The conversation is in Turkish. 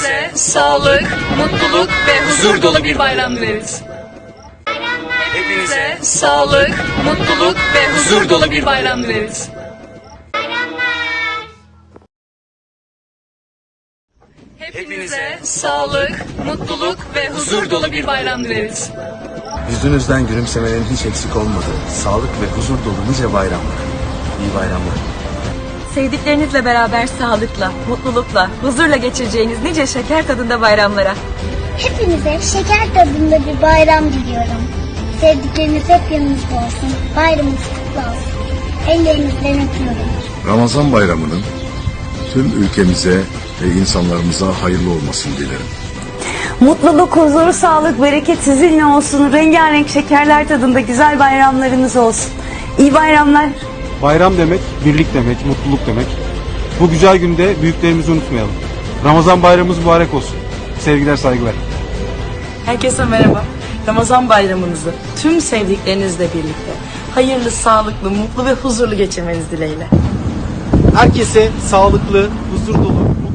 Hepinize sağlık, mutluluk ve huzur dolu bir bayram dileriz. Hepinize sağlık, mutluluk ve huzur dolu bir bayram dileriz. Hepinize sağlık, mutluluk ve huzur dolu bir bayram dileriz. Yüzünüzden gülümsemelerin hiç eksik olmadı. Sağlık ve huzur dolu nice bayramlar. İyi bayramlar. Sevdiklerinizle beraber sağlıkla, mutlulukla, huzurla geçireceğiniz nice şeker tadında bayramlara. Hepinize şeker tadında bir bayram diliyorum. Sevdikleriniz hep yanınızda olsun. Bayramınız kutlu olsun. Ellerinizden öpüyorum. Ramazan bayramının tüm ülkemize ve insanlarımıza hayırlı olmasını dilerim. Mutluluk, huzur, sağlık, bereket sizinle olsun. Rengarenk şekerler tadında güzel bayramlarınız olsun. İyi bayramlar. Bayram demek, birlik demek, mutluluk demek. Bu güzel günde büyüklerimizi unutmayalım. Ramazan bayramımız mübarek olsun. Sevgiler, saygılar. Herkese merhaba. Ramazan bayramınızı tüm sevdiklerinizle birlikte hayırlı, sağlıklı, mutlu ve huzurlu geçirmeniz dileğiyle. Herkese sağlıklı, huzur dolu.